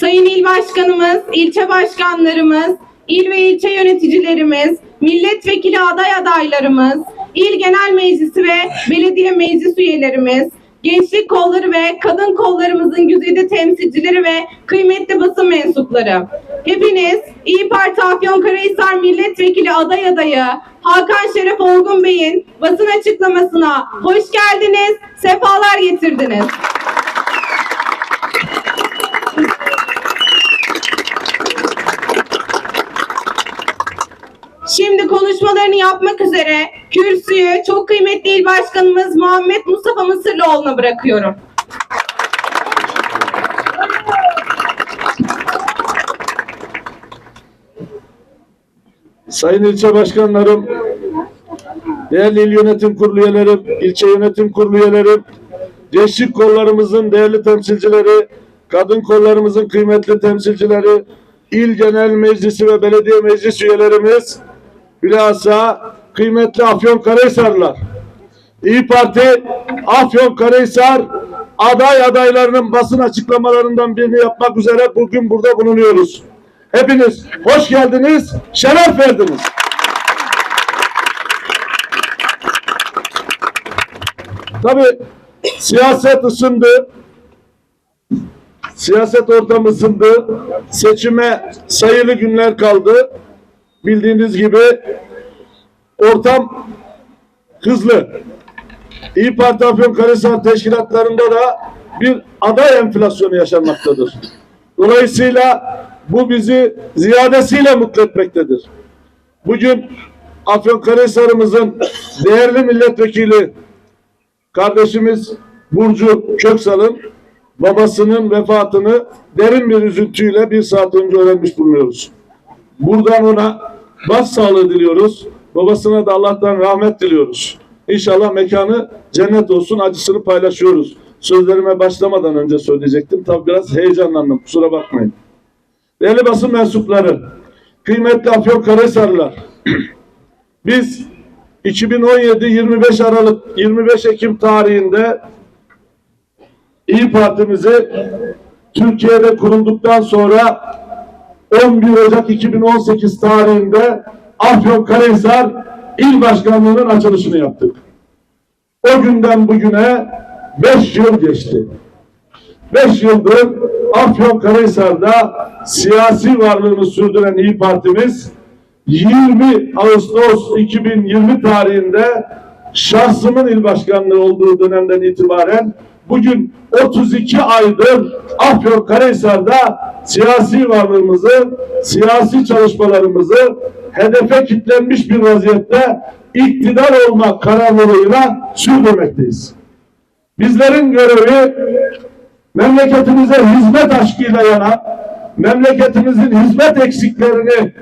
Sayın İl Başkanımız, ilçe başkanlarımız, il ve ilçe yöneticilerimiz, milletvekili aday adaylarımız, il genel meclisi ve belediye meclis üyelerimiz, gençlik kolları ve kadın kollarımızın güzide temsilcileri ve kıymetli basın mensupları. Hepiniz İyi Parti Afyonkarahisar Milletvekili aday adayı Hakan Şeref Olgun Bey'in basın açıklamasına hoş geldiniz, sefalar getirdiniz. Şimdi konuşmalarını yapmak üzere kürsüyü çok kıymetli il başkanımız Muhammed Mustafa Mısırlıoğlu'na bırakıyorum. Sayın ilçe başkanlarım, değerli il yönetim kurulu üyelerim, ilçe yönetim kurulu üyelerim, gençlik kollarımızın değerli temsilcileri, kadın kollarımızın kıymetli temsilcileri, il genel meclisi ve belediye meclis üyelerimiz, bilhassa kıymetli Afyonkarahisarlılar. İyi Parti Afyonkarahisar aday adaylarının basın açıklamalarından birini yapmak üzere bugün burada bulunuyoruz. Hepiniz hoş geldiniz, şeref verdiniz. Tabii siyaset ısındı. Siyaset ortamı ısındı. Seçime sayılı günler kaldı. Bildiğiniz gibi ortam hızlı. İyi Parti Afyonkarahisar teşkilatlarında da bir aday enflasyonu yaşanmaktadır. Dolayısıyla bu bizi ziyadesiyle mutlu etmektedir. Bugün Afyonkarahisar'ımızın değerli milletvekili kardeşimiz Burcu Köksal'ın babasının vefatını derin bir üzüntüyle bir saat önce öğrenmiş bulunuyoruz. Buradan ona başsağlığı diliyoruz. Babasına da Allah'tan rahmet diliyoruz. İnşallah mekanı cennet olsun acısını paylaşıyoruz. Sözlerime başlamadan önce söyleyecektim. Tabi biraz heyecanlandım kusura bakmayın. Değerli basın mensupları, kıymetli Afyonkarahisarlılar, biz 2017 25 Aralık 25 Ekim tarihinde İyi Partimizi Türkiye'de kurulduktan sonra 11 Ocak 2018 tarihinde Afyonkarahisar İl Başkanlığı'nın açılışını yaptık. O günden bugüne 5 yıl geçti. 5 yıldır Afyonkarahisar'da siyasi varlığını sürdüren İyi Partimiz 20 Ağustos 2020 tarihinde şahsımın il başkanlığı olduğu dönemden itibaren bugün 32 aydır Afyonkarahisar'da siyasi varlığımızı, siyasi çalışmalarımızı hedefe kilitlenmiş bir vaziyette iktidar olmak kararlılığıyla sürdürmekteyiz. Bizlerin görevi memleketimize hizmet aşkıyla yana, memleketimizin hizmet eksiklerini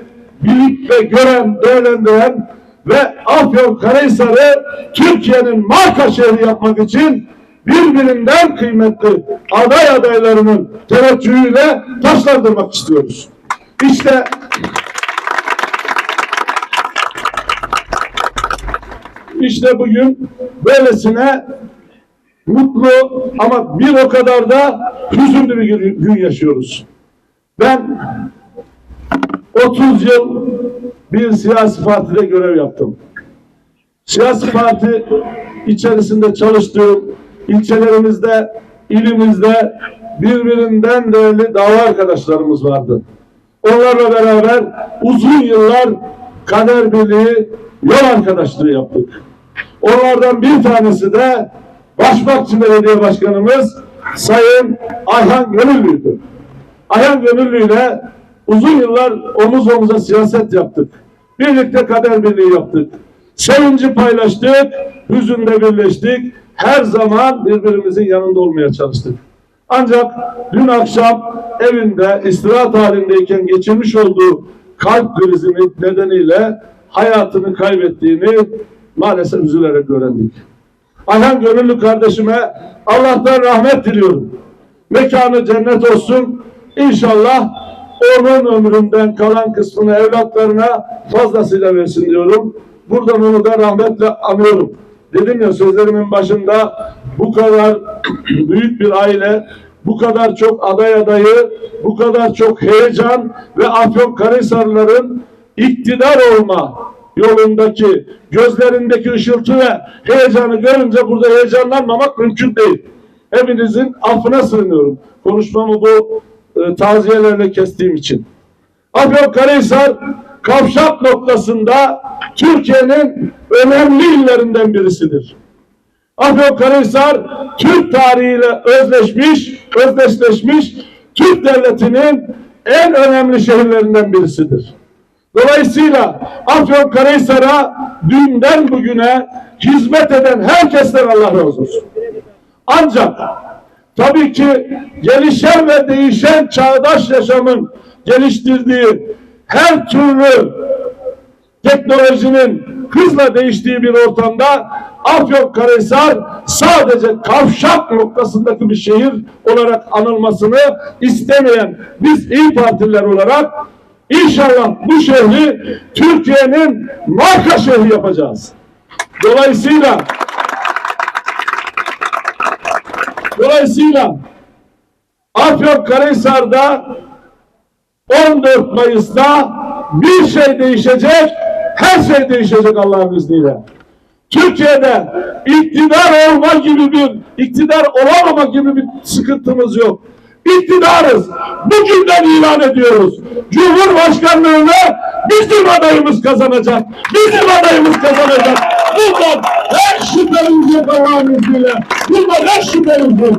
bilip ve gören, değerlendiren ve Afyonkarahisar'ı Türkiye'nin marka şehri yapmak için birbirinden kıymetli aday adaylarının teveccühüyle taşlandırmak istiyoruz. İşte işte bugün böylesine mutlu ama bir o kadar da hüzünlü bir gün- yaşıyoruz. Ben 30 yıl bir siyasi partide görev yaptım. Siyasi parti içerisinde çalıştığım ilçelerimizde, ilimizde birbirinden değerli dava arkadaşlarımız vardı. Onlarla beraber uzun yıllar kader birliği, yol arkadaşlığı yaptık. Onlardan bir tanesi de Başbakçı Belediye Başkanımız Sayın Ayhan Gönüllü'ydü. Ayhan Gönüllü ile uzun yıllar omuz omuza siyaset yaptık. Birlikte kader birliği yaptık. Sevinci paylaştık, hüzünde birleştik. Her zaman birbirimizin yanında olmaya çalıştık. Ancak dün akşam evinde istirahat halindeyken geçirmiş olduğu kalp krizi nedeniyle hayatını kaybettiğini maalesef üzülerek öğrendik. Ayhan Gönüllü kardeşime Allah'tan rahmet diliyorum. Mekanı cennet olsun. İnşallah onun ömründen kalan kısmını evlatlarına fazlasıyla versin diyorum. Buradan onu da rahmetle anıyorum. Dedim ya sözlerimin başında bu kadar büyük bir aile, bu kadar çok aday adayı, bu kadar çok heyecan ve Afyonkarahisarlıların iktidar olma yolundaki gözlerindeki ışıltı ve heyecanı görünce burada heyecanlanmamak mümkün değil. Hepinizin affına sığınıyorum. Konuşmamı bu e, taziyelerle kestiğim için. Afyonkarahisar kavşak noktasında Türkiye'nin önemli illerinden birisidir. Afyonkarahisar Türk tarihiyle özleşmiş, özdeşleşmiş Türk devletinin en önemli şehirlerinden birisidir. Dolayısıyla Afyonkarahisar'a dünden bugüne hizmet eden herkesten Allah razı olsun. Ancak tabii ki gelişen ve değişen çağdaş yaşamın geliştirdiği her türlü teknolojinin hızla değiştiği bir ortamda Afyonkarahisar sadece kavşak noktasındaki bir şehir olarak anılmasını istemeyen biz İyi Partililer olarak inşallah bu şehri Türkiye'nin marka şehri yapacağız. Dolayısıyla Dolayısıyla Afyonkarahisar'da 14 Mayıs'ta bir şey değişecek, her şey değişecek Allah'ın izniyle. Türkiye'de iktidar olma gibi bir, iktidar olamama gibi bir sıkıntımız yok. İktidarız. Bugünden ilan ediyoruz. Cumhurbaşkanlığını bizim adayımız kazanacak. Bizim adayımız kazanacak. Bundan her şüphemiz yok Allah'ın izniyle. Bundan her şüphemiz yok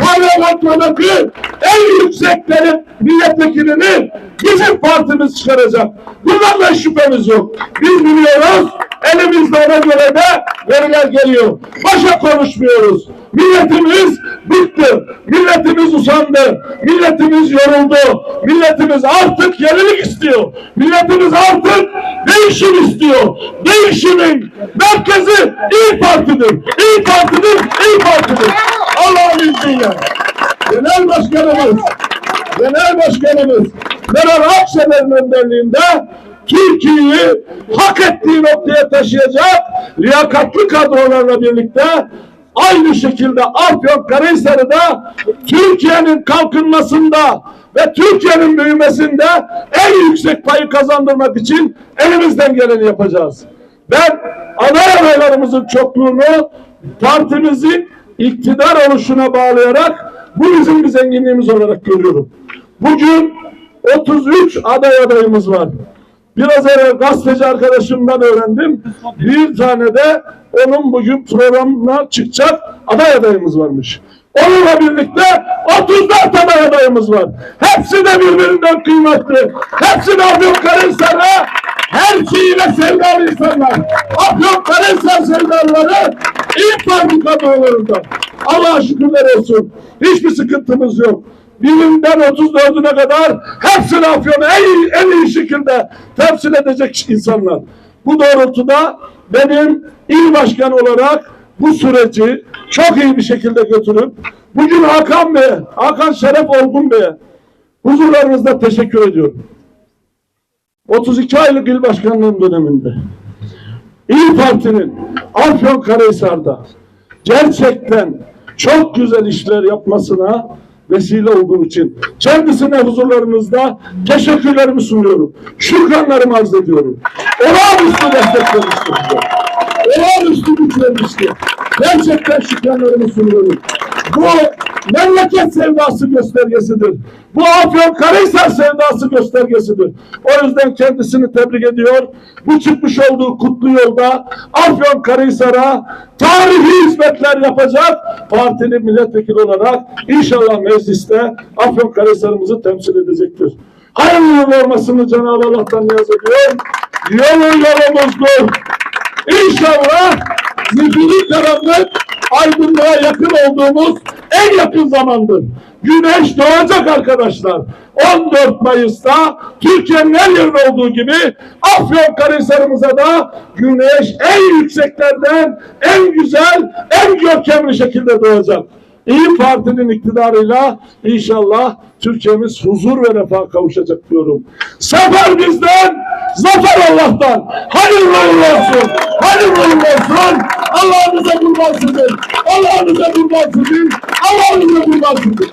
parlamentodaki en yükseklerin milletvekilini bizim partimiz çıkaracak. Bundan da şüphemiz yok. Biz biliyoruz, elimizde ona göre de veriler geliyor. Başa konuşmuyoruz. Milletimiz bıktı. Milletimiz usandı. Milletimiz yoruldu. Milletimiz artık yenilik istiyor. Milletimiz artık değişim istiyor. Değişimin merkezi İyi Parti'dir. İyi Parti'dir. İyi Parti'dir. Başkanımız, Genel Başkanımız Meral Akşener'in önderliğinde Türkiye'yi hak ettiği noktaya taşıyacak liyakatlı kadrolarla birlikte aynı şekilde Afyonkarahisar'ı da Türkiye'nin kalkınmasında ve Türkiye'nin büyümesinde en yüksek payı kazandırmak için elimizden geleni yapacağız. Ben aday adaylarımızın çokluğunu partimizin iktidar oluşuna bağlayarak bu bizim bir zenginliğimiz olarak görüyorum. Bugün 33 aday adayımız var. Biraz evvel gazeteci arkadaşımdan öğrendim. Bir tane de onun bugün programına çıkacak aday adayımız varmış. Onunla birlikte 34 aday adayımız var. Hepsi de birbirinden kıymetli. Hepsi de Afyonkarahisar'a her şeyiyle sevdalı insanlar. Afyonkarahisar sevdalıları ilk Parti kadrolarında. Allah'a şükürler olsun. Hiçbir sıkıntımız yok. Birinden 34'üne kadar hepsini Afyon'u en en iyi şekilde temsil edecek insanlar. Bu doğrultuda benim il başkanı olarak bu süreci çok iyi bir şekilde götürüp bugün Hakan Bey, Hakan Şeref Olgun Bey'e huzurlarınızda teşekkür ediyorum. 32 aylık il başkanlığım döneminde İyi Parti'nin Afyonkarahisar'da gerçekten çok güzel işler yapmasına vesile olduğum için kendisine huzurlarınızda teşekkürlerimi sunuyorum. Şükranlarımı arz ediyorum. Olağanüstü destek vermiştir. Olağanüstü güç vermiştir. Gerçekten şükranlarımı sunuyorum. Bu memleket sevdası göstergesidir. Bu Afyonkarahisar sevdası göstergesidir. O yüzden kendisini tebrik ediyor. Bu çıkmış olduğu kutlu yolda Afyonkarahisar'a tarihi hizmetler yapacak partinin milletvekili olarak inşallah mecliste Afyonkarahisar'ımızı temsil edecektir. Hayırlı yıl olmasını Cenab-ı Allah'tan niyaz ediyorum. Yolu yolumuzdur. İnşallah zifiri karanlık aydınlığa yakın olduğumuz en yakın zamandır. Güneş doğacak arkadaşlar. 14 Mayıs'ta Türkiye'nin her yerinde olduğu gibi Afyonkarahisar'ımıza da güneş en yükseklerden en güzel, en görkemli şekilde doğacak. İyi Parti'nin iktidarıyla inşallah Türkiye'miz huzur ve refah kavuşacak diyorum. Zafer bizden, zafer Allah'tan. Hayırlı uğurlu olsun, hayırlı uğurlu olsun. Allah'ınıza kurban sizin, Allah'ınıza kurban sizin, Allah'ınıza kurban sizin.